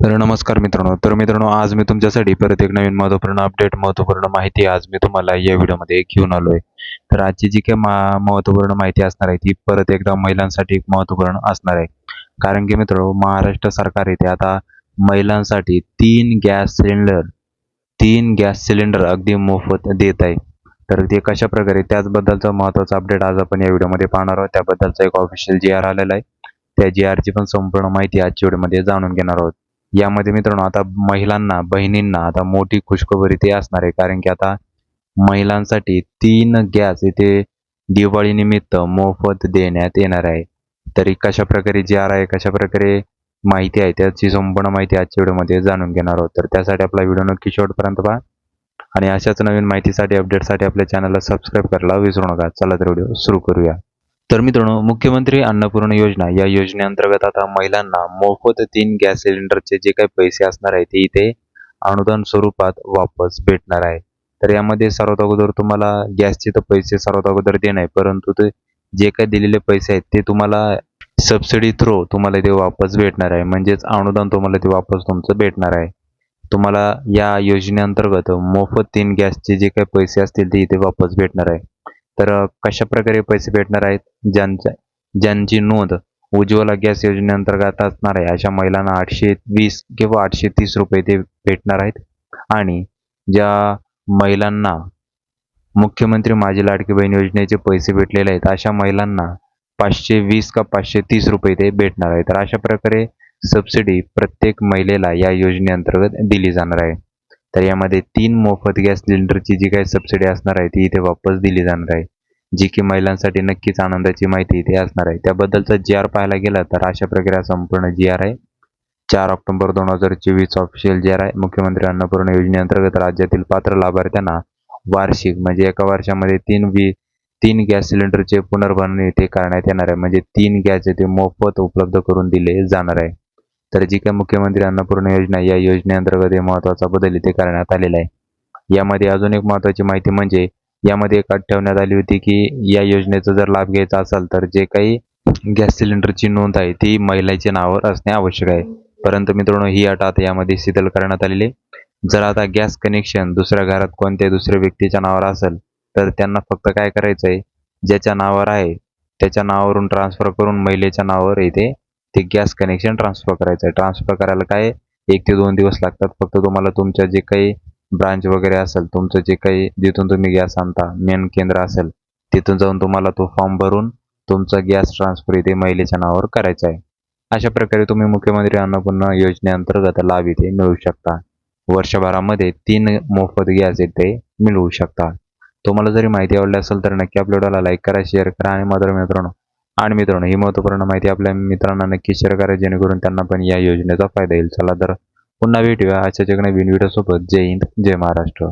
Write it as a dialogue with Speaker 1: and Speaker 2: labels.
Speaker 1: तर नमस्कार मित्रांनो. तर मित्रांनो आज मी तुमच्यासाठी परत एक नवीन महत्त्वपूर्ण अपडेट महत्त्वपूर्ण माहिती आज मी तुम्हाला या व्हिडिओमध्ये घेऊन आलो आहे तर आजची जी काही मा महत्त्वपूर्ण माहिती असणार आहे ती परत एकदा महिलांसाठी एक महत्त्वपूर्ण असणार आहे. कारण की मित्रांनो महाराष्ट्र सरकार येथे आता महिलांसाठी तीन गॅस सिलेंडर तीन गॅस सिलेंडर अगदी मोफत देत आहे. तर ते कशा प्रकारे त्याचबद्दलचा महत्त्वाचा अपडेट आज आपण या व्हिडिओमध्ये पाहणार आहोत. त्याबद्दलचा एक ऑफिशियल जी आर आलेला आहे. त्या जी आरची पण संपूर्ण माहिती आजच्या व्हिडिओमध्ये जाणून घेणार आहोत. यामध्ये मित्रांनो आता महिलांना बहिणींना आता मोठी खुशखबरी ते असणार आहे. कारण की आता महिलांसाठी तीन गॅस इथे दिवाळीनिमित्त मोफत देण्यात येणार आहे. तरी कशा प्रकारे जी आर आहे कशा प्रकारे माहिती आहे त्याची संपूर्ण माहिती आजच्या व्हिडिओमध्ये जाणून घेणार आहोत. तर त्यासाठी आपला व्हिडिओ नक्की शेवटपर्यंत पहा. आणि अशाच नवीन माहितीसाठी अपडेटसाठी आपल्या चॅनलला सबस्क्राईब करायला विसरू नका. चला तर व्हिडिओ सुरू करूया. तर मित्रांनो मुख्यमंत्री अन्नपूर्ण योजना या योजनेअंतर्गत आता महिलांना मोफत तीन गॅस सिलेंडरचे जे काही पैसे असणार आहे ते इथे अनुदान स्वरूपात वापस भेटणार आहे. तर यामध्ये सर्वात अगोदर तुम्हाला गॅसचे तर पैसे सर्वात अगोदर देणार आहे परंतु ते जे काही दिलेले पैसे आहेत ते तुम्हाला सबसिडी थ्रू तुम्हाला ते वापस भेटणार आहे. म्हणजेच अनुदान तुम्हाला ते वापस तुमचं भेटणार आहे. तुम्हाला या योजनेअंतर्गत मोफत तीन गॅसचे जे काही पैसे असतील ते इथे वापस भेटणार आहे. तर कशा प्रकारे पैसे भेटणार आहेत? ज्यांच्या ज्यांची नोंद उज्ज्वला गॅस योजनेअंतर्गत असणार आहे अशा महिलांना आठशे वीस किंवा आठशे तीस रुपये ते भेटणार आहेत. आणि ज्या महिलांना मुख्यमंत्री माझी लाडकी बहीण योजनेचे पैसे भेटलेले आहेत अशा महिलांना पाचशे वीस का पाचशे तीस रुपये ते भेटणार आहे तर अशा प्रकारे सबसिडी प्रत्येक महिलेला या योजनेअंतर्गत दिली जाणार आहे. तर यामध्ये तीन मोफत गॅस सिलेंडरची जी काही सबसिडी असणार आहे ती इथे वापस दिली जाणार आहे. जी की महिलांसाठी नक्कीच आनंदाची माहिती इथे असणार आहे. त्याबद्दलचा जी आर पाहायला गेला तर अशा प्रकारे संपूर्ण जी आर आहे. चार ऑक्टोबर दोन हजार चोवीस ऑफिशियल जी आर आहे. मुख्यमंत्री अन्नपूर्ण योजनेअंतर्गत राज्यातील पात्र लाभार्थ्यांना वार्षिक म्हणजे एका वर्षामध्ये तीन वी तीन गॅस सिलेंडरचे पुनर्भरणी इथे करण्यात येणार आहे. म्हणजे तीन गॅस ते मोफत उपलब्ध करून दिले जाणार आहे. तर जी काही मुख्यमंत्री अन्नपूर्ण योजना या योजनेअंतर्गत हे महत्त्वाचा बदल इथे करण्यात आलेला आहे. यामध्ये अजून एक महत्त्वाची माहिती म्हणजे यामध्ये एक अट ठेवण्यात आली होती की या योजनेचा जर लाभ घ्यायचा असेल तर जे काही गॅस सिलेंडरची नोंद आहे ती महिलेच्या नावावर असणे आवश्यक आहे. परंतु मित्रांनो ही अट आता यामध्ये शिथिल करण्यात आलेली आहे. जर आता गॅस कनेक्शन दुसऱ्या घरात कोणत्या दुसऱ्या व्यक्तीच्या नावावर असेल तर त्यांना फक्त काय करायचं आहे ज्याच्या नावावर आहे त्याच्या नावावरून ट्रान्सफर करून महिलेच्या नावावर इथे ते गॅस कनेक्शन ट्रान्सफर करायचं आहे. ट्रान्सफर करायला काय एक ते दोन दिवस लागतात. फक्त तुम्हाला तुमच्या जे काही ब्रांच वगैरे असेल तुमचं जे काही जिथून तुम्ही गॅस आणता मेन केंद्र असेल तिथून जाऊन तुम्हाला तो फॉर्म भरून तुमचा गॅस ट्रान्सफर इथे महिलेच्या नावावर करायचा आहे. अशा प्रकारे तुम्ही मुख्यमंत्री अन्नपूर्णा योजनेअंतर्गत लाभ इथे मिळू शकता. वर्षभरामध्ये तीन मोफत गॅस इथे मिळवू शकता. तुम्हाला जरी माहिती आवडली असेल तर नक्की आपल्या लाईक करा शेअर करा आणि मात्र मित्रांनो आणि मित्रांनो ही महत्त्वपूर्ण माहिती आपल्या मित्रांना नक्की शेअर करा जेणेकरून त्यांना पण या योजनेचा फायदा येईल. चला तर पुन्हा भेटूया अशा एक नवीन व्हिडिओसोबत जय हिंद जय महाराष्ट्र.